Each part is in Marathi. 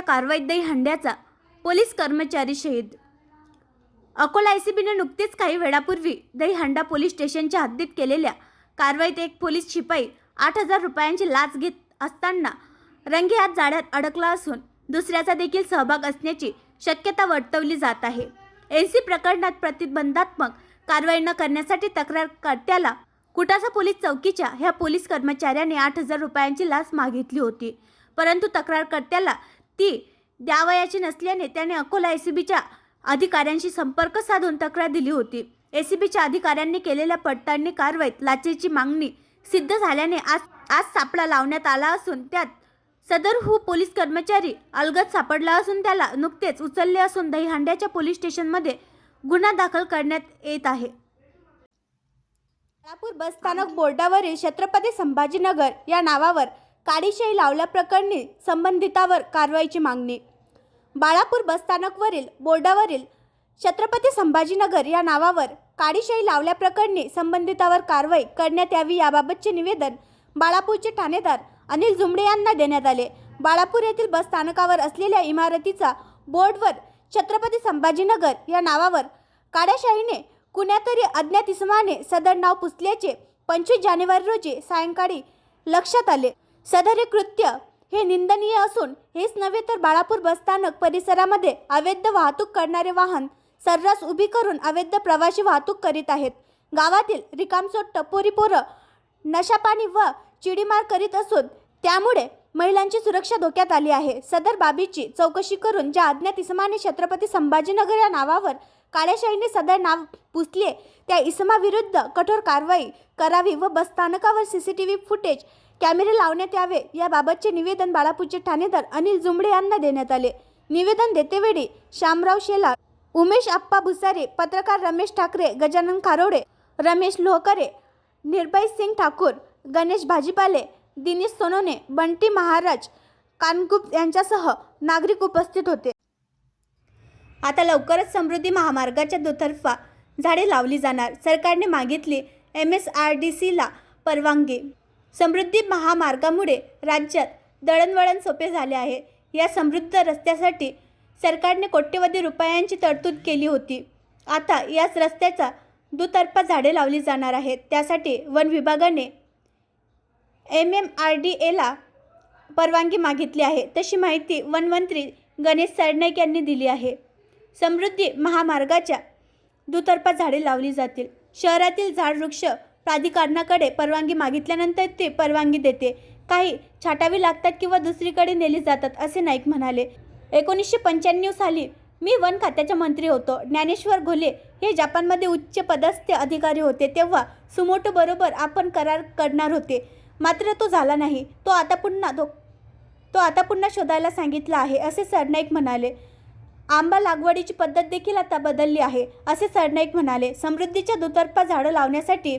पोलिसांच्या कारवाईत हंड्याचा पोलीस कर्मचारी शहीद. अकोला एसीबीने नुकतीच काही वेळापूर्वी दहीहंडा पोलीस स्टेशनच्या हद्दीत केलेल्या कारवाईत एक पोलीस शिपाई आठ हजार रुपयांची लाच घेत असताना रंगेहात जाळ्यात अडकला असून दुसऱ्याचा देखील सहभाग असण्याची शक्यता वर्तवली जात आहे. एन सी प्रकरणात प्रतिबंधात्मक कारवाई न करण्यासाठी तक्रारकर्त्याला कुटासा पोलीस चौकीच्या ह्या पोलीस कर्मचाऱ्याने आठ हजार रुपयांची लाच मागितली होती. परंतु तक्रारकर्त्याला ती द्यावयाची नसल्याने त्याने अकोला एसीबीच्या अधिकाऱ्यांशी संपर्क साधून तक्रार दिली होती. एसीबीच्या अधिकाऱ्यांनी केलेल्या पडताळणी कारवाईत लाचेची मागणी सिद्ध झाल्याने आज आज सापळा लावण्यात आला असून त्यात सदरहू पोलीस कर्मचारी अलगद सापडला असून त्याला नुकतेच उचलले असून दहीहांड्याच्या पोलीस स्टेशनमध्ये गुन्हा दाखल करण्यात येत आहे. बस स्थानक बोर्डावरील छत्रपती संभाजीनगर या नावावर काडीशाही लावल्याप्रकरणी संबंधितावर कारवाईची मागणी. बाळापूर बसस्थानकवरील बोर्डावरील छत्रपती संभाजीनगर या नावावर काडीशाही लावल्याप्रकरणी संबंधितावर कारवाई करण्यात यावी याबाबतचे निवेदन बाळापूरचे ठाणेदार अनिल जुमडे यांना देण्यात आले. बाळापूर येथील बस स्थानकावर असलेल्या इमारतीचा बोर्डवर छत्रपती संभाजीनगर या नावावर काड्याशाहीने कुण्यातरी अज्ञात इसमाने सदर नाव पुसल्याचे पंचवीस जानेवारी रोजी सायंकाळी लक्षात आले. सदर हे कृत्य हे निंदनीय असून हेच नव्हे तर बाळापूर बसस्थानक परिसरामध्ये अवैध वाहतूक करणारे वाहन सर्रास उभी करून अवैध प्रवासी वाहतूक करीत आहेत. गावातील रिकामचोट टपोरी पोरं नशापाणी व चिडीमार करीत असून त्यामुळे महिलांची सुरक्षा धोक्यात आली आहे. सदर बाबीची चौकशी करून ज्या अज्ञात इसमाने छत्रपती संभाजीनगर या नावावर काळ्याशाहीने सदर नाव पुसले त्या इसमाविरुद्ध कठोर कारवाई करावी व बसस्थानकावर C C T V footage कॅमेरे लावण्यात यावे. याबाबतचे निवेदन बाळापूरचे ठाणेदार अनिल जुंबडे यांना देण्यात आले. निवेदन देतेवेळी शामराव शेलार उमेश आप्पा भुसारे पत्रकार रमेश ठाकरे गजानन खारोडे रमेश लोहकरे निर्भय सिंग ठाकूर गणेश भाजीपाले दिनेश सोनोने बंटी महाराज कानगुप यांच्यासह नागरिक उपस्थित होते. आता लवकरच समृद्धी महामार्गाच्या दुतर्फा झाडे लावली जाणार. सरकारने मागितली एम एस आर डी सीला परवानगी. समृद्धी महामार्गामुळे राज्यात दळणवळण सोपे झाले आहे. या समृद्ध रस्त्यासाठी सरकारने कोट्यवधी रुपयांची तरतूद केली होती. आता याच रस्त्याचा दुतर्फा झाडे लावली जाणार आहेत. त्यासाठी वन विभागाने एम एम आर डी एला परवानगी मागितली आहे. तशी माहिती वनमंत्री गणेश सरनाईक यांनी दिली आहे. समृद्धी महामार्गाच्या दुतर्फा झाडे लावली जातील. शहरातील झाडवृक्ष प्राधिकरणाकडे परवानगी मागितल्यानंतर ते परवानगी देते. काही छाटावी लागतात किंवा दुसरीकडे नेली जातात असे नाईक म्हणाले. एकोणीसशे पंच्याण्णव साली मी वन खात्याचा मंत्री होतो. ज्ञानेश्वर घोले हे जपानमध्ये उच्च पदस्थ अधिकारी होते. तेव्हा सुमोटो बरोबर आपण करार करणार होते. मात्र तो झाला नाही. तो आता पुन्हा तो तो आता पुन्हा शोधायला सांगितला आहे असे सरनाईक म्हणाले. आंबा लागवडीची पद्धत देखील आता बदलली आहे असे सरनाईक म्हणाले. समृद्धीच्या दुतर्फा झाडं लावण्यासाठी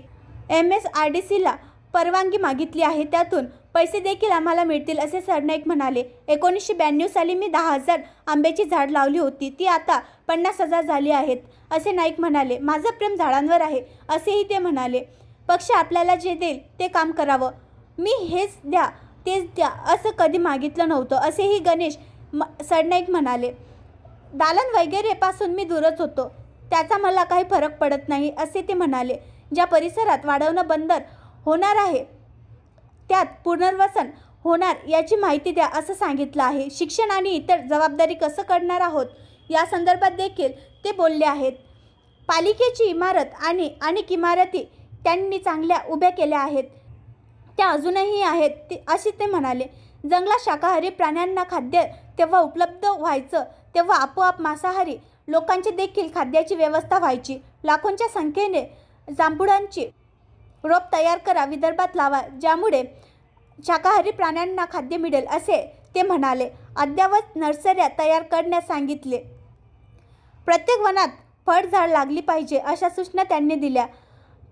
एम एस आर डी सीला परवानगी मागितली आहे. त्यातून पैसे देखील आम्हाला मिळतील असे सरनाईक म्हणाले. एकोणीसशे ब्याण्णव साली मी दहा हजार आंब्याची झाड लावली होती. ती आता पन्नास हजार झाली आहेत असे नाईक म्हणाले. माझं प्रेम झाडांवर आहे असेही ते म्हणाले. पक्ष आपल्याला जे देईल ते काम करावं. मी हेच द्या तेच द्या असं कधी मागितलं नव्हतं असेही गणेश म सरनाईक म्हणाले. दालन वगैरेपासून मी दूरच होतो. त्याचा मला काही फरक पडत नाही असे ते म्हणाले. ज्या परिसरात वाढवणं बंदर होणार आहे त्यात पुनर्वसन होणार याची माहिती द्या असं सांगितलं आहे. शिक्षण आणि इतर जबाबदारी कसं करणार आहोत? या संदर्भात देखील ते बोलले आहेत. पालिकेची इमारत आणि अनेक इमारती त्यांनी चांगल्या उभ्या केल्या आहेत. त्या अजूनही आहेत ते असे ते म्हणाले जंगलात शाकाहारी प्राण्यांना खाद्य तेव्हा उपलब्ध व्हायचं तेव्हा आपोआप मांसाहारी लोकांची देखील खाद्याची व्यवस्था व्हायची. लाखोंच्या संख्येने जांभुळांची रोप तयार करा विदर्भात लावा ज्यामुळे शाकाहारी प्राण्यांना खाद्य मिळेल असे ते म्हणाले. अद्ययावत नर्सऱ्या तयार करण्यास सांगितले. प्रत्येक वनात फळझाड लागली पाहिजे अशा सूचना त्यांनी दिल्या.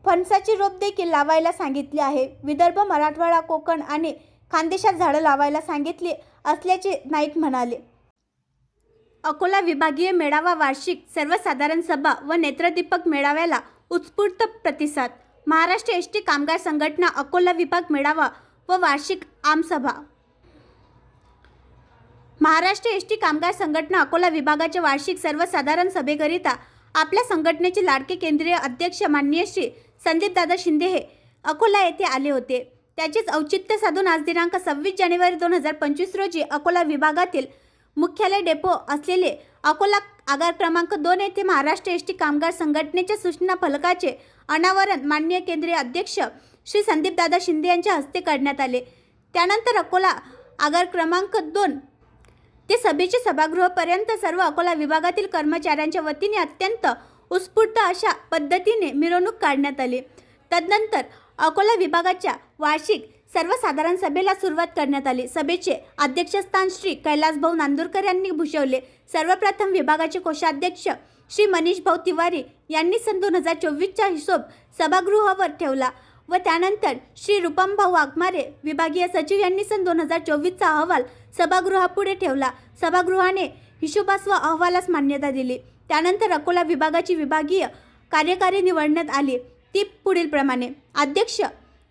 फणसाची रोप देखील लावायला सांगितली आहे. विदर्भ मराठवाडा कोकण आणि खानदेशात झाडं लावायला सांगितली असल्याचे नाईक म्हणाले. अकोला विभागीय मेळावा वार्षिक सर्वसाधारण सभा व नेत्रदीपक मेळाव्याला उत्स्फूर्त प्रतिसाद. महाराष्ट्र एस टी कामगार संघटना अकोला विभाग मेळावा व वार्षिक आमसभा. महाराष्ट्र एस टी कामगार संघटना अकोला विभागाच्या वार्षिक सर्वसाधारण सभेकरिता आपल्या संघटनेचे लाडके केंद्रीय अध्यक्ष माननीय श्री संदीपदादा शिंदे हे अकोला येथे आले होते. त्याचेच औचित्य साधून आज दिनांक सव्वीस जानेवारी दोन हजार पंचवीस रोजी अकोला विभागातील मुख्यालय डेपो असलेले अकोला आगार क्रमांक दोन येथे महाराष्ट्र एस टी कामगार संघटनेच्या सूचना फलकाचे अनावरण माननीय केंद्रीय अध्यक्ष श्री संदीपदादा शिंदे यांच्या हस्ते करण्यात आले. त्यानंतर अकोला आगार क्रमांक दोन ते सभेचे सभागृहापर्यंत सर्व अकोला विभागातील कर्मचाऱ्यांच्या वतीने अत्यंत उत्स्फूर्त अशा पद्धतीने मिरवणूक काढण्यात आली. तदनंतर अकोला विभागाच्या वार्षिक सर्वसाधारण सभेला सुरुवात करण्यात आली. सभेचे अध्यक्षस्थान श्री कैलासभाऊ नांदुरकर यांनी भूषवले. सर्वप्रथम विभागाचे कोषाध्यक्ष श्री मनीष भाऊ तिवारी यांनी सन दोन हजार चोवीसचा हिशोब सभागृहावर ठेवला व त्यानंतर श्री रूपमभाऊ वाघमारे विभागीय सचिव यांनी सन दोन हजार चोवीसचा अहवाल सभागृहापुढे ठेवला. सभागृहाने हिशोबास व अहवालास मान्यता दिली. त्यानंतर अकोला विभागाची विभागीय कार्यकारी निवडण्यात आली. ती पुढील प्रमाणे अध्यक्ष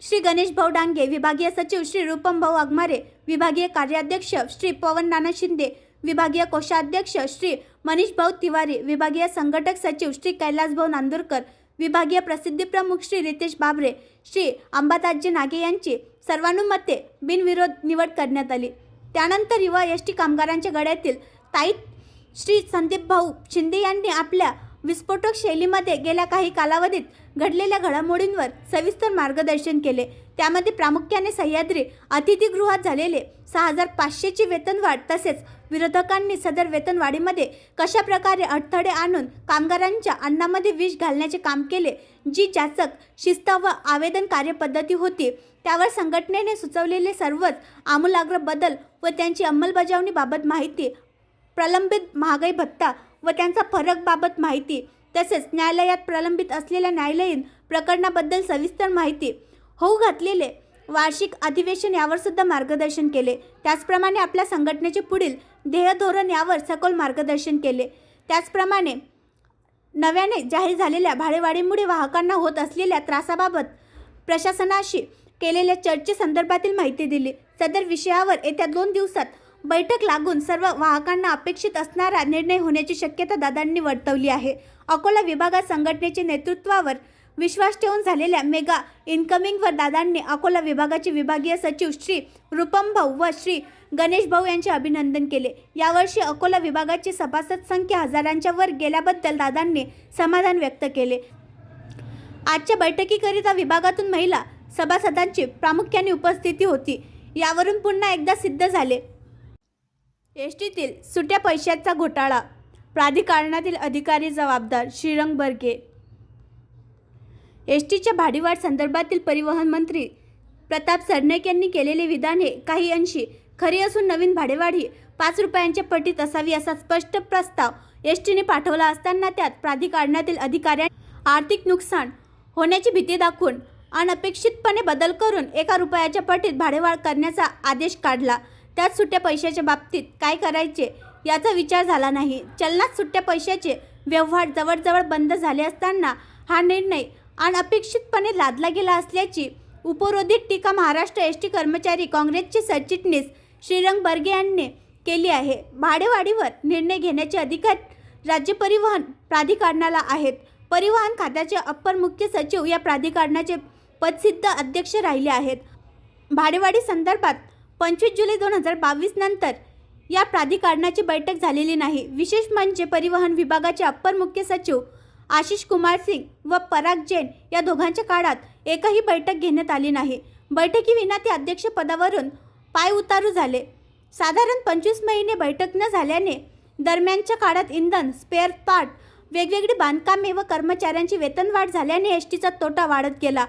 श्री गणेश भाऊ डांगे विभागीय सचिव श्री रुपम भाऊ वाघमारे विभागीय कार्याध्यक्ष श्री पवन नाना शिंदे विभागीय कोषाध्यक्ष श्री मनीष भाऊ तिवारी विभागीय संघटक सचिव श्री कैलास भाऊ नांदुरकर विभागीय प्रसिद्धी प्रमुख श्री रितेश बाबरे श्री अंबादासजी नागे यांची सर्वानुमते बिनविरोध निवड करण्यात आली. त्यानंतर युवा एस टी कामगारांच्या गड्यातील ताईत श्री संदीप भाऊ शिंदे यांनी आपल्या विस्फोटक शैलीमध्ये गेल्या काही कालावधीत घडलेल्या घडामोडींवर सविस्तर मार्गदर्शन केले. त्यामध्ये प्रामुख्याने सह्याद्री अतिथीगृहात झालेले सहा हजार पाचशेची वेतनवाढ तसेच विरोधकांनी सदर वेतनवाढीमध्ये कशा प्रकारे अडथळे आणून कामगारांच्या अन्नामध्ये विष घालण्याचे काम केले जी जाचक शिस्त व आवेदन कार्यपद्धती होती त्यावर संघटनेने सुचवलेले सर्वच आमूलाग्र बदल व त्यांची अंमलबजावणीबाबत माहिती प्रलंबित महागाई भत्ता व त्यांचा फरकबाबत माहिती. तसेच न्यायालयात प्रलंबित असलेल्या न्यायालयीन प्रकरणाबद्दल सविस्तर माहिती होऊ घातलेले वार्षिक अधिवेशन यावर सुद्धा मार्गदर्शन केले. त्याचप्रमाणे आपल्या संघटनेचे पुढील ध्येय धोरण यावर सखोल मार्गदर्शन केले. त्याचप्रमाणे नव्याने जाहीर झालेल्या भाडेवाढीमुळे वाहकांना होत असलेल्या त्रासाबाबत प्रशासनाशी केलेल्या चर्चेसंदर्भातील माहिती दिली. सदर विषयावर येत्या दोन दिवसात बैठक लागून सर्व वाहकांना अपेक्षित असणारा निर्णय होण्याची शक्यता दादांनी वर्तवली आहे. अकोला विभागात संघटनेचे नेतृत्वावर विश्वास ठेवून झालेल्या मेगा इन्कमिंगवर दादांनी अकोला विभागाचे विभागीय सचिव श्री रुपमभाऊ व श्री गणेश भाऊ यांचे अभिनंदन केले. यावर्षी अकोला विभागाची सभासद संख्या हजारांच्या वर गेल्याबद्दल दादांनी समाधान व्यक्त केले. आजच्या बैठकीकरिता विभागातून महिला सभासदांची प्रामुख्याने उपस्थिती होती. यावरून पुन्हा एकदा सिद्ध झाले. एसटीतील सुट्या पैशाचा घोटाळा प्राधिकरणातील अधिकारी जबाबदार श्रीरंग बर्गे. एस टीच्या भाडीवाढ संदर्भातील परिवहन मंत्री प्रताप सरनाईक यांनी केलेले विधान हे काही अंशी खरी असून नवीन भाडेवाढ ही पाच रुपयांच्या पटीत असावी असा स्पष्ट प्रस्ताव एस टीने पाठवला असताना त्यात प्राधिकरणातील अधिकाऱ्या आर्थिक नुकसान होण्याची भीती दाखवून अनपेक्षितपणे बदल करून एका रुपयाच्या पटीत भाडेवाढ करण्याचा आदेश काढला. त्यात सुट्ट्या पैशाच्या बाबतीत काय करायचे याचा विचार झाला नाही. चलनात सुट्ट्या पैशाचे व्यवहार जवळजवळ बंद झाले असताना हा निर्णय अनपेक्षितपणे लादला गेला असल्याची उपरोधित टीका महाराष्ट्र एस टी कर्मचारी काँग्रेसचे सरचिटणीस श्रीरंग बर्गे यांनी केली आहे. भाडेवाढीवर निर्णय घेण्याचे अधिकार राज्य परिवहन प्राधिकरणाला आहेत. परिवहन खात्याचे अप्पर मुख्य सचिव या प्राधिकरणाचे पदसिद्ध अध्यक्ष राहिले आहेत. भाडेवाढी संदर्भात पंचवीस जुलै दोन हजार बावीस नंतर या प्राधिकरणाची बैठक झालेली नाही. विशेष म्हणजे परिवहन विभागाचे अप्पर मुख्य सचिव आशिष कुमार सिंग व पराग जैन या दोघांच्या काळात एकही बैठक घेण्यात आली नाही. बैठकीविना ते अध्यक्षपदावरून पाय उतारू झाले. साधारण पंचवीस महिने बैठक न झाल्याने दरम्यानच्या काळात इंधन स्पेअर पार्ट वेगवेगळी बांधकामे व कर्मचाऱ्यांची वेतनवाढ झाल्याने एस टीचा तोटा वाढत गेला.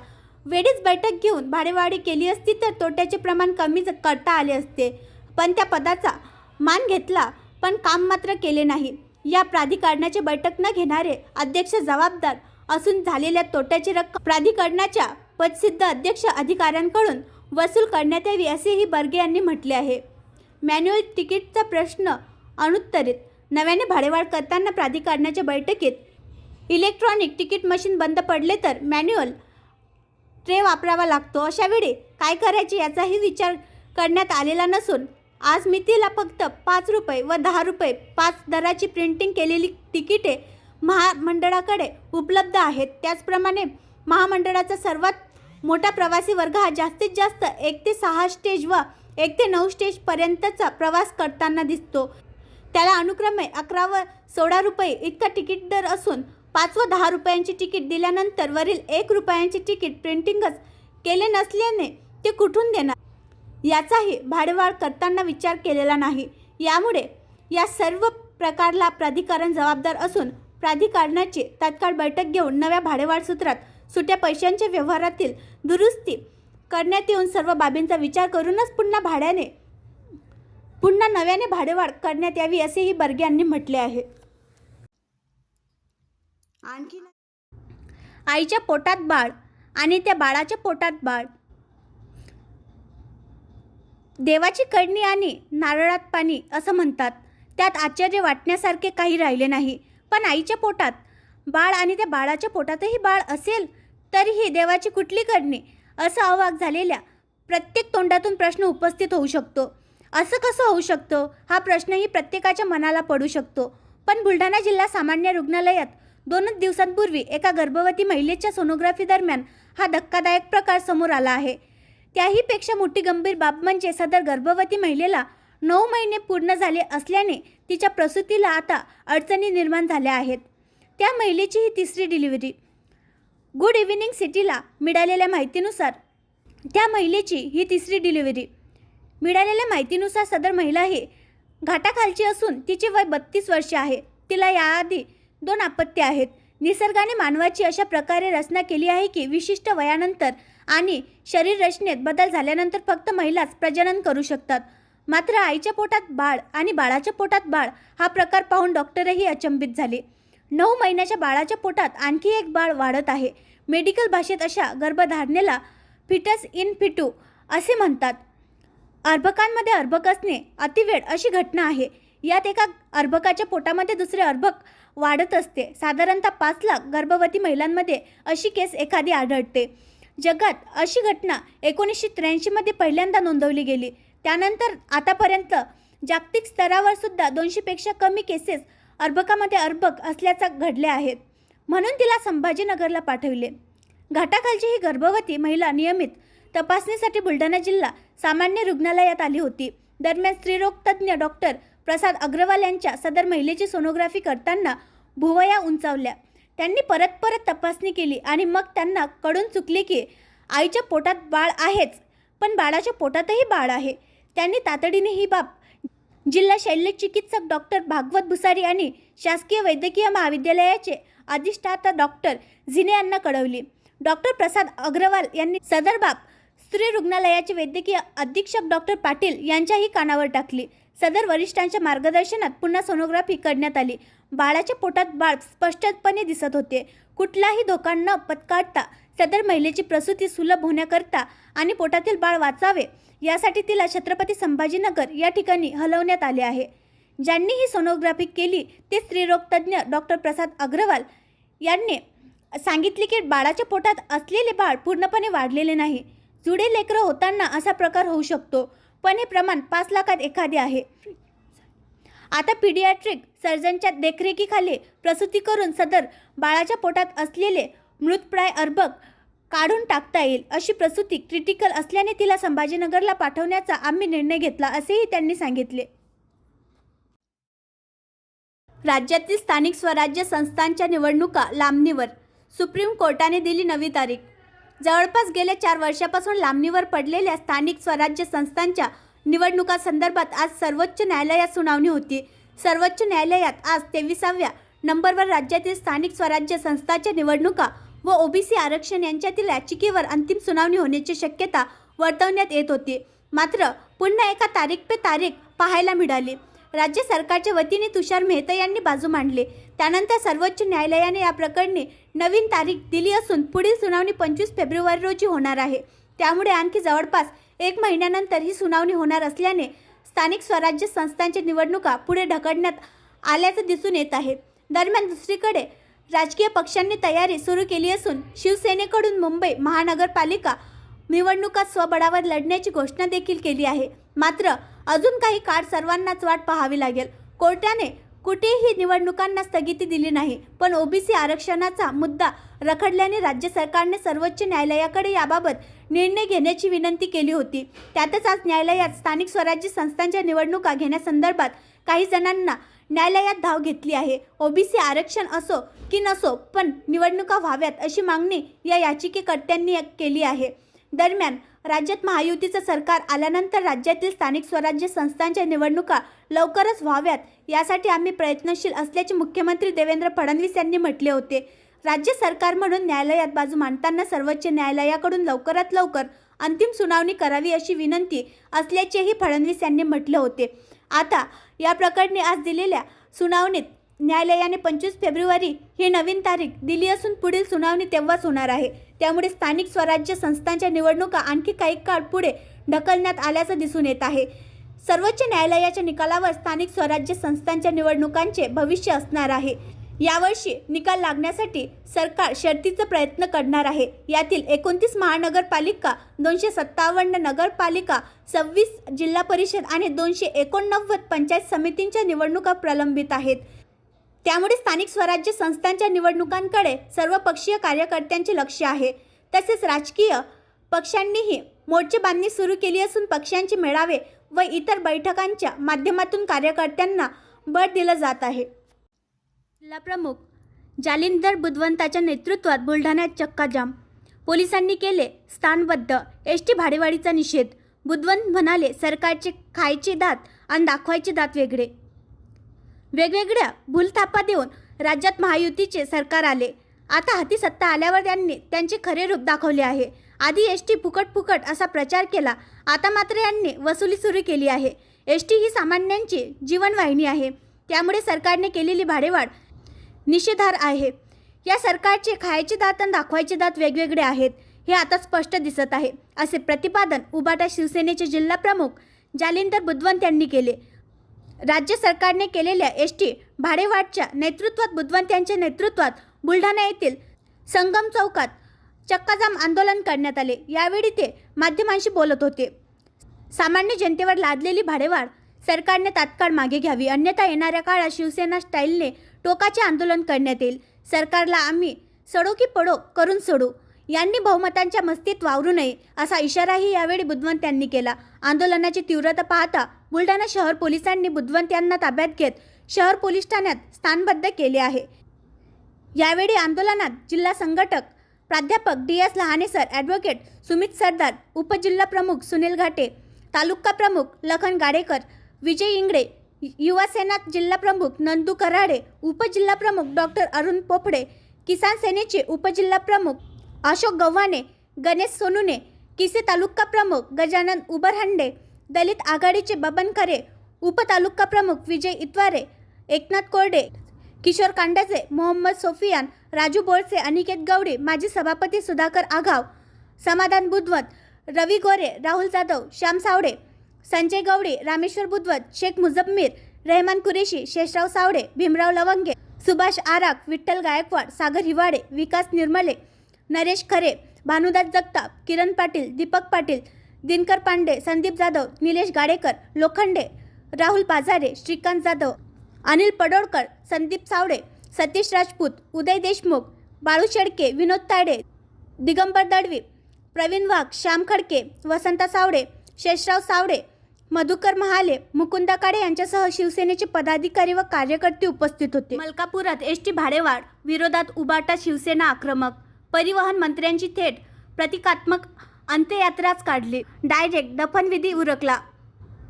वेळीच बैठक घेऊन भाडेवाढी केली असती तर तोट्याचे प्रमाण कमी ज- करता आले असते. पण त्या पदाचा मान घेतला पण काम मात्र केले नाही. या प्राधिकरणाची बैठक न घेणारे अध्यक्ष जबाबदार असून झालेल्या तोट्याची रक्कम प्राधिकरणाच्या पदसिद्ध अध्यक्ष अधिकाऱ्यांकडून वसूल करण्यात यावी असेही बर्गे यांनी म्हटले आहे. मॅन्युअल तिकीटचा प्रश्न अनुत्तरित नव्याने भाडेवाढ करताना प्राधिकरणाच्या बैठकीत इलेक्ट्रॉनिक तिकीट मशीन बंद पडले तर मॅन्युअल ट्रे वापरावा लागतो अशा वेळी काय करायचे याचाही विचार करण्यात आलेला नसून आज मितीला फक्त पाच रुपये व दहा रुपये पाच दराची प्रिंटिंग केलेली तिकिटे महामंडळाकडे उपलब्ध आहेत. त्याचप्रमाणे महामंडळाचा सर्वात मोठा प्रवासी वर्ग हा जास्तीत जास्त एक ते सहा स्टेज व एक ते नऊ स्टेजपर्यंतचा प्रवास करताना दिसतो. त्याला अनुक्रमे अकरा व सोळा रुपये इतका तिकीट दर असून पाच व दहा रुपयांची तिकीट दिल्यानंतर वरील एक रुपयांची तिकीट प्रिंटिंगच केले नसल्याने ते कुठून देणार? याचाही भाडेवाढ करताना विचार केलेला नाही. यामुळे या सर्व प्रकारला प्राधिकरण जबाबदार असून प्राधिकरणाची तात्काळ बैठक घेऊन नव्या भाडेवाढ सूत्रात सुट्या पैशांच्या व्यवहारातील दुरुस्ती करण्यात येऊन सर्व बाबींचा विचार करूनच पुन्हा भाड्याने पुन्हा नव्याने भाडेवाढ करण्यात यावी असेही बर्गे यांनी म्हटले आहे. आणखी आईच्या पोटात बाळ आणि त्या बाळाच्या पोटात बाळ. देवाची कडणी आणि नारळात पाणी असं म्हणतात. त्यात आश्चर्य वाटण्यासारखे काही राहिले नाही. पण आईच्या पोटात बाळ आणि त्या बाळाच्या पोटातही बाळ असेल तरीही देवाची कुठली कडणी असं अवाक झालेल्या प्रत्येक तोंडातून प्रश्न उपस्थित होऊ शकतो. असं कसं होऊ शकतं? हा प्रश्नही प्रत्येकाच्या मनाला पडू शकतो. पण बुलढाणा जिल्हा सामान्य रुग्णालयात दोनच दिवसांपूर्वी एका गर्भवती महिलेच्या सोनोग्राफी दरम्यान हा धक्कादायक प्रकार समोर आला आहे. त्याहीपेक्षा मोठी गंभीर बाब म्हणजे सदर गर्भवती महिलेला नऊ महिने पूर्ण झाले असल्याने तिच्या प्रसूतीला आता अडचणी निर्माण झाल्या आहेत. त्या महिलेची ही तिसरी डिलिव्हरी. गुड इव्हिनिंग सिटीला मिळालेल्या माहितीनुसार त्या महिलेची ही तिसरी डिलिव्हरी. मिळालेल्या माहितीनुसार सदर महिला ही घाटाखालची असून तिचे वय बत्तीस वर्षे आहे. तिला याआधी दोन आपत्ती आहेत. निसर्गाने मानवाची अशा प्रकारे रचना केली आहे की विशिष्ट वयानंतर आणि शरीर रचनेत बदल झाल्यानंतर फक्त महिलाच प्रजनन करू शकतात. मात्र आईच्या पोटात बाळ आणि बाळाच्या पोटात बाळ हा प्रकार पाहून डॉक्टरही अचंबित झाले. नऊ महिन्याच्या बाळाच्या पोटात आणखी एक बाळ वाढत आहे. मेडिकल भाषेत अशा गर्भधारणेला फिटस इन फिटू असे म्हणतात. अर्भकांमध्ये अर्भक असणे अतिवेळ अशी घटना आहे. यात एका अर्भकाच्या पोटामध्ये दुसरे अर्भक वाढत असते. साधारणतः पाच लाख गर्भवती महिलांमध्ये अशी केस एखादी आढळते. जगात अशी घटना एकोणीसशे त्र्याऐंशीमध्ये पहिल्यांदा नोंदवली गेली. त्यानंतर आतापर्यंत जागतिक स्तरावर सुद्धा दोनशेपेक्षा कमी केसेस अर्भकामध्ये अर्भक असल्याचा घडल्या आहेत. म्हणून तिला संभाजीनगरला पाठविले. घाटाखालची ही गर्भवती महिला नियमित तपासणीसाठी बुलढाणा जिल्हा सामान्य रुग्णालयात आली होती. दरम्यान स्त्रीरोग तज्ज्ञ डॉक्टर प्रसाद अग्रवाल यांच्या सदर महिलेची सोनोग्राफी करताना भुवया उंचावल्या. त्यांनी परत परत तपासणी केली आणि मग त्यांना कळून चुकले की आईच्या पोटात बाळ आहेच पण बाळाच्या पोटातही बाळ आहे. त्यांनी तातडीने ही बाब जिल्हा शल्य चिकित्सक डॉक्टर भागवत भुसारी आणि शासकीय वैद्यकीय महाविद्यालयाचे अधिष्ठाता डॉक्टर झिने यांना कळवली. डॉक्टर प्रसाद अग्रवाल यांनी सदर बाब स्त्री रुग्णालयाचे वैद्यकीय अधीक्षक डॉक्टर पाटील यांच्याही कानावर टाकली. सदर वरिष्ठांच्या मार्गदर्शनात पुन्हा सोनोग्राफी करण्यात आली. बाळाच्या पोटात बाळ स्पष्टपणे दिसत होते. कुठलाही धोका न पत्काळता सदर महिलेची प्रसूती सुलभ होण्याकरता आणि पोटातील बाळ वाचावे यासाठी तिला छत्रपती संभाजीनगर या ठिकाणी हलवण्यात आले आहे. ज्यांनी ही सोनोग्राफी केली ते स्त्रीरोगतज्ञ डॉक्टर प्रसाद अग्रवाल यांनी सांगितले की बाळाच्या पोटात असलेले बाळ पूर्णपणे वाढलेले नाही. जुडे लेकरं होताना असा प्रकार होऊ शकतो. पण हे प्रमाण पाच लाखात एखादे आहे. आता पिडियाट्रिक सर्जनच्या देखरेखीखाली प्रसूती करून सदर बाळाच्या पोटात असलेले मृतप्राय अर्भक काढून टाकता येईल अशी प्रसूती क्रिटिकल असल्याने तिला संभाजीनगरला पाठवण्याचा आम्ही निर्णय घेतला असेही त्यांनी सांगितले. राज्यातील स्थानिक स्वराज्य संस्थांच्या निवडणुका लांबणीवर. सुप्रीम कोर्टाने दिली नवी तारीख. जवळपास गेल्या चार वर्षापासून लांबणीवर पडलेल्या स्थानिक स्वराज्य संस्थांच्या निवडणुकासंदर्भात आज सर्वोच्च न्यायालयात सुनावणी होती. सर्वोच्च न्यायालयात आज तेविसाव्या नंबरवर राज्यातील स्थानिक स्वराज्य संस्थांच्या निवडणुका व ओबीसी आरक्षण यांच्यातील याचिकेवर अंतिम सुनावणी होण्याची शक्यता वर्तवण्यात येत होती. मात्र पुन्हा एका तारीख पे तारीख पाहायला मिळाली. राज्य सरकारच्या वतीने तुषार मेहता यांनी बाजू मांडली. त्यानंतर सर्वोच्च न्यायालयाने या प्रकरणी नवीन तारीख दिली असून पुढील सुनावणी पंचवीस फेब्रुवारी रोजी होणार आहे. त्यामुळे आणखी जवळपास एक महिन्यानंतर ही सुनावणी होणार असल्याने स्थानिक स्वराज्य संस्थांच्या निवडणुका पुढे ढकलण्यात आल्याचं दिसून येत आहे. दरम्यान दुसरीकडे राजकीय पक्षांनी तयारी सुरू केली असून शिवसेनेकडून मुंबई महानगरपालिका निवडणुका स्वबळावर लढण्याची घोषणा देखील केली आहे. मात्र अजून काही काळ सर्वांनाच वाट पाहावी लागेल. कोर्टाने कुठेही निवडणुकांना स्थगिती दिली नाही पण ओबीसी आरक्षणाचा मुद्दा रखडल्याने राज्य सरकारने सर्वोच्च न्यायालयाकडे याबाबत निर्णय घेण्याची विनंती केली होती. त्यातच आज न्यायालयात स्थानिक स्वराज्य संस्थांच्या निवडणुका घेण्यासंदर्भात काही जणांना न्यायालयात धाव घेतली आहे. ओबीसी आरक्षण असो की नसो पण निवडणुका व्हाव्यात अशी मागणी या याचिकेकर्त्यांनी केली आहे. दरम्यान राज्यात महायुतीचं सरकार आल्यानंतर राज्यातील स्थानिक स्वराज्य संस्थांच्या निवडणुका लवकरच व्हाव्यात यासाठी आम्ही प्रयत्नशील असल्याचे मुख्यमंत्री देवेंद्र फडणवीस यांनी म्हटले होते. राज्य सरकार म्हणून न्यायालयात बाजू मांडताना सर्वोच्च न्यायालयाकडून लवकरात लवकर अंतिम सुनावणी करावी अशी विनंती असल्याचेही फडणवीस यांनी म्हटले होते. आता या प्रकरणी आज दिलेल्या सुनावणीत न्यायालयाने पंचवीस फेब्रुवारी ही नवीन तारीख दिली असून पुढील सुनावणी तेव्हाच होणार आहे. त्यामुळे स्थानिक स्वराज्य संस्थांच्या निवडणुका आणखी काही काळ पुढे ढकलण्यात आल्याचं दिसून येत आहे. सर्वोच्च न्यायालयाच्या निकालावर स्थानिक स्वराज्य संस्थांच्या निवडणुकांचे भविष्य असणार आहे. यावर्षी निकाल लागण्यासाठी सरकार शर्तीचा प्रयत्न करणार आहे. यातील एकोणतीस महानगरपालिका दोनशे सत्तावन्न नगरपालिका सव्वीस जिल्हा परिषद आणि दोनशे एकोणनव्वद पंचायत समितींच्या निवडणुका प्रलंबित आहेत. त्यामुळे स्थानिक स्वराज्य संस्थांच्या निवडणुकांकडे सर्व पक्षीय कार्यकर्त्यांचे लक्ष आहे. तसेच राजकीय पक्षांनीही मोर्चे बांधणी सुरू केली असून पक्षांचे मेळावे व इतर बैठकांच्या माध्यमातून कार्यकर्त्यांना बळ दिलं जात आहे. जिल्हा प्रमुख जालिंदर बुधवंताच्या नेतृत्वात बुलढाण्यात चक्काजाम. पोलिसांनी केले स्थानबद्ध. एस टी भाडेवाढीचा निषेध. बुधवंत म्हणाले सरकारचे खायचे दात आणि दाखवायचे दात वेगळे. वेगवेगळ्या भूलथापा देऊन राज्यात महायुतीचे सरकार आले. आता हाती सत्ता आल्यावर त्यांनी त्यांचे खरे रूप दाखवले आहे. आधी एस टी फुकट फुकट असा प्रचार केला आता मात्र यांनी वसुली सुरू केली आहे. एस टी ही सामान्यांची जीवनवाहिनी आहे. त्यामुळे सरकारने केलेली भाडेवाढ निषेधार आहे. या सरकारचे खायचे दात आणि दाखवायचे दात वेगवेगळे आहेत हे आता स्पष्ट दिसत आहे असे प्रतिपादन उबाटा शिवसेनेचे जिल्हा प्रमुख जालिंदर बुधवंत यांनी केले. राज्य सरकारने केलेल्या एस टी भाडेवाटच्या नेतृत्वात बुधवंत यांच्या नेतृत्वात बुलढाणा येथील संगम चौकात चक्काजाम आंदोलन करण्यात आले. यावेळी ते माध्यमांशी बोलत होते. सामान्य जनतेवर लादलेली भाडेवाढ सरकारने तात्काळ मागे घ्यावी. अन्यथा येणाऱ्या काळात शिवसेना स्टाईलने टोकाचे आंदोलन करण्यात येईल. सरकारला आम्ही सडो की पडो करून सोडू. यांनी बहुमतांच्या मस्तीत वावरू नये असा इशाराही यावेळी बुधवंत यांनी केला. आंदोलनाची तीव्रता पाहता बुलढाणा शहर पोलिसांनी बुधवंत यांना ताब्यात घेत शहर पोलीस ठाण्यात स्थानबद्ध केले आहे. यावेळी आंदोलनात जिल्हा संघटक प्राध्यापक D S Lahane sir advocate Sumit Sardar उपजिल्हा प्रमुख सुनील घाटे तालुका प्रमुख लखन गाडेकर विजय इंगडे युवा सेना जिल्हा प्रमुख नंदू कराडे उपजिल्हा प्रमुख डॉक्टर अरुण पोपडे किसान सेनेचे उपजिल्हा प्रमुख अशोक गव्हाणे गणेश सोनुने किसे तालुका प्रमुख गजानन उबरहंडे दलित आघाडीचे बबन खरे उपतालुका प्रमुख विजय इतवारे एकनाथ कोरडे किशोर कांडाचे मोहम्मद सोफियान राजू बोळसे अनिकेत गवडे माजी सभापती सुधाकर आघाव समाधान बुधवत रवी गोरे राहुल जाधव श्याम सावडे संजय गवडे रामेश्वर बुधवत शेख मुजम्मीर रेहमान कुरेशी शेषराव सावडे भीमराव लवंगे सुभाष आराक विठ्ठल गायकवाड सागर हिवाडे विकास निर्मले नरेश खरे भानुदास जगताप किरण पाटील दीपक पाटील दिनकर पांडे संदीप जाधव निलेश गाडेकर लोखंडे राहुल पाजारे श्रीकांत जाधव अनिल पडोळकर संदीप सावडे सतीश राजपूत उदय देशमुख बाळू शेडके विनोद तायडे दिगंबर दडवी प्रवीण वाघ श्याम खडके वसंत सावडे शेषराव सावडे मधुकर महाले मुकुंदा काडे यांच्यासह शिवसेनेचे पदाधिकारी व कार्यकर्ते उपस्थित होते. मलकापुरात एस टी भाडेवाढ विरोधात उबाटा शिवसेना आक्रमक परिवहन मंत्र्यांची थेट प्रतिकात्मक अंत्ययात्राच काढली. डायरेक्ट दफनविधी उरकला.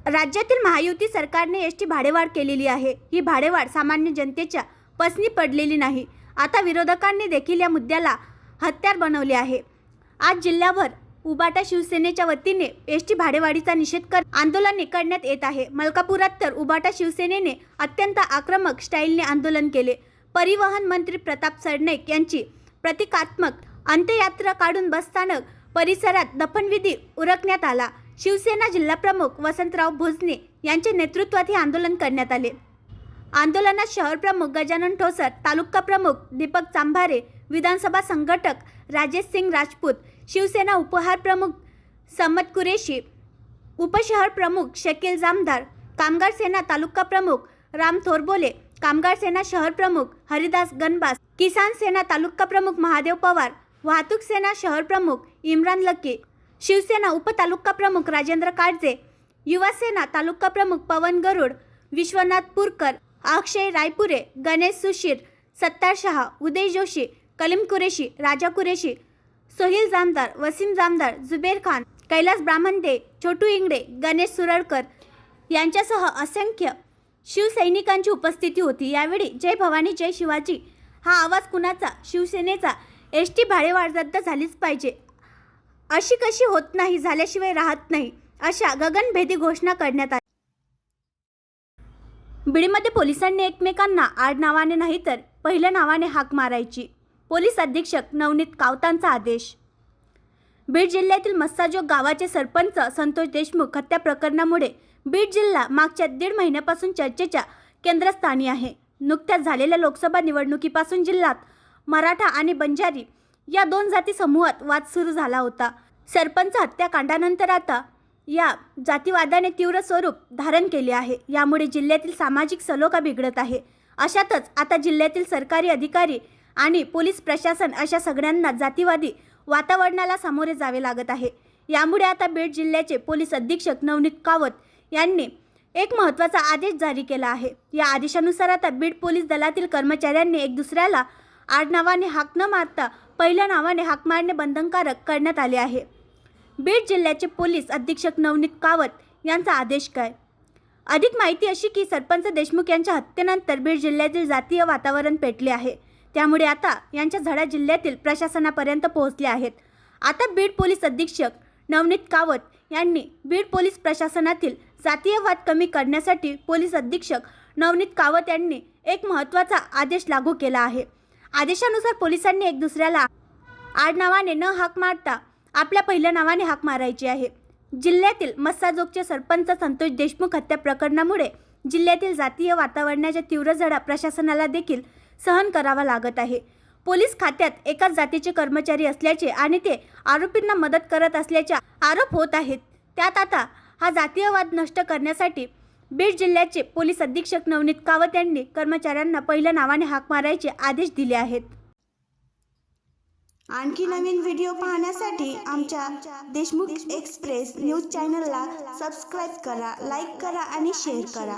राज्यातील महायुती सरकारने एस टी भाडेवाढ केलेली आहे. ही भाडेवाढ सामान्य जनतेच्या पसनी पडलेली नाही. आता विरोधकांनी देखील या मुद्द्याला हत्यार बनवले आहे. आज जिल्ह्यावर उबाटा शिवसेनेच्या वतीने एस टी भाडेवाढीचा निषेध कर आंदोलन करण्यात येत आहे. मलकापुरात तर उबाटा शिवसेनेने अत्यंत आक्रमक स्टाईलने आंदोलन केले. परिवहन मंत्री प्रताप सरनाईक यांची प्रतिकात्मक अंत्ययात्रा काढून बसस्थानक परिसरात दफनविधी उरकण्यात आला. शिवसेना जिल्हाप्रमुख वसंतराव भोजने यांच्या नेतृत्वात हे आंदोलन करण्यात आले. आंदोलनात शहर प्रमुख गजानन ठोसर तालुका प्रमुख दीपक चांभारे विधानसभा संघटक राजेश सिंग राजपूत शिवसेना उपहार प्रमुख सम्मत कुरेशी उपशहर प्रमुख शकील जामदार कामगार सेना तालुका प्रमुख राम थोरबोले कामगार सेना शहर प्रमुख हरिदास गणबास किसान सेना तालुका प्रमुख महादेव पवार वाहतूक सेना शहर प्रमुख इम्रान लक्की शिवसेना उपतालुका प्रमुख राजेंद्र काळजे युवासेना तालुका प्रमुख पवन गरुड विश्वनाथ पुरकर अक्षय रायपुरे गणेश सुशीर सत्तार शहा उदय जोशी कलीम कुरेशी राजा कुरेशी सोहिल जामदार वसीम जामदार जुबेर खान कैलास ब्राह्मणदे छोटू इंगडे गणेश सुरळकर यांच्यासह असंख्य शिवसैनिकांची उपस्थिती होती. यावेळी जय भवानी जय शिवाजी. हा आवाज कुणाचा? शिवसेनेचा. एस टी भाडेवाढ रद्द झालीच पाहिजे. अशी कशी होत नाही झाल्याशिवाय राहत नाही अशा गगनभेदी घोषणा करण्यात आली बीडमध्ये पोलिसांनी एकमेकांना आड नावाने नाही तर पहिल्या नावाने हाक मारायची पोलीस अधीक्षक नवनीत कावतांचा आदेश. बीड जिल्ह्यातील मस्साजोग गावाचे सरपंच संतोष देशमुख हत्या प्रकरणामुळे बीड जिल्हा मागच्या दीड महिन्यापासून चर्चेच्या केंद्रस्थानी आहे. नुकत्याच झालेल्या लोकसभा निवडणुकीपासून जिल्ह्यात मराठा आणि बंजारी या दोन जाती समूहात वाद सुरू झाला होता. सरपंच हत्याकांडानंतर आता या जातीवादाने तीव्र स्वरूप धारण केले आहे. यामुळे जिल्ह्यातील सामाजिक सलोखा बिघडत आहे. अशातच आता जिल्ह्यातील सरकारी अधिकारी आणि पोलीस प्रशासन अशा सगळ्यांना जातीवादी वातावरणाला सामोरे जावे लागत आहे. यामुळे आता बीड जिल्ह्याचे पोलीस अधीक्षक नवनीत कावत यांनी एक महत्त्वाचा आदेश जारी केला आहे. या आदेशानुसार आता बीड पोलीस दलातील कर्मचाऱ्यांनी एक दुसऱ्याला आडनावाने हाक न मारता पहिल्या नावाने हाक मारणे बंधनकारक करण्यात आले आहे. बीड जिल्ह्याचे पोलीस अधीक्षक नवनीत कावत यांचा आदेश काय? अधिक माहिती अशी की सरपंच देशमुख यांच्या हत्येनंतर बीड जिल्ह्यातील जातीय वातावरण पेटले आहे. त्यामुळे आता यांच्या झडा जिल्ह्यातील प्रशासनापर्यंत पोहोचले आहेत. आता बीड पोलीस अधीक्षक नवनीत कावत यांनी बीड पोलीस प्रशासनातील जातीयवाद कमी करण्यासाठी पोलीस अधीक्षक नवनीत कावत यांनी एक महत्त्वाचा आदेश लागू केला आहे. आदेशानुसार पोलिसांनी एक दुसऱ्याला आडनावाने न हाक मारता आपल्या पहिल्या नावाने हाक मारायची आहे. जिल्ह्यातील मस्साजोगचे सरपंच संतोष देशमुख हत्या प्रकरणामुळे जिल्ह्यातील जातीय वातावरणाच्या तीव्र झडा प्रशासनाला देखील सहन करावा लागत आहे. पोलीस खात्यात एकाच जातीचे कर्मचारी असल्याचे आणि ते आरोपींना मदत करत असल्याचे आरोप होत आहेत. त्यात आता हा जातीयवाद नष्ट करण्यासाठी बीड जिल्ह्याचे पोलीस अधीक्षक नवनीत कावत यांनी कर्मचाऱ्यांना पहिल्या नावाने हाक मारायचे आदेश दिले आहेत. आणखी नवीन व्हिडिओ पाहण्यासाठी आमच्या देशमुख एक्सप्रेस न्यूज चॅनलला सबस्क्राईब करा लाईक करा आणि शेअर करा.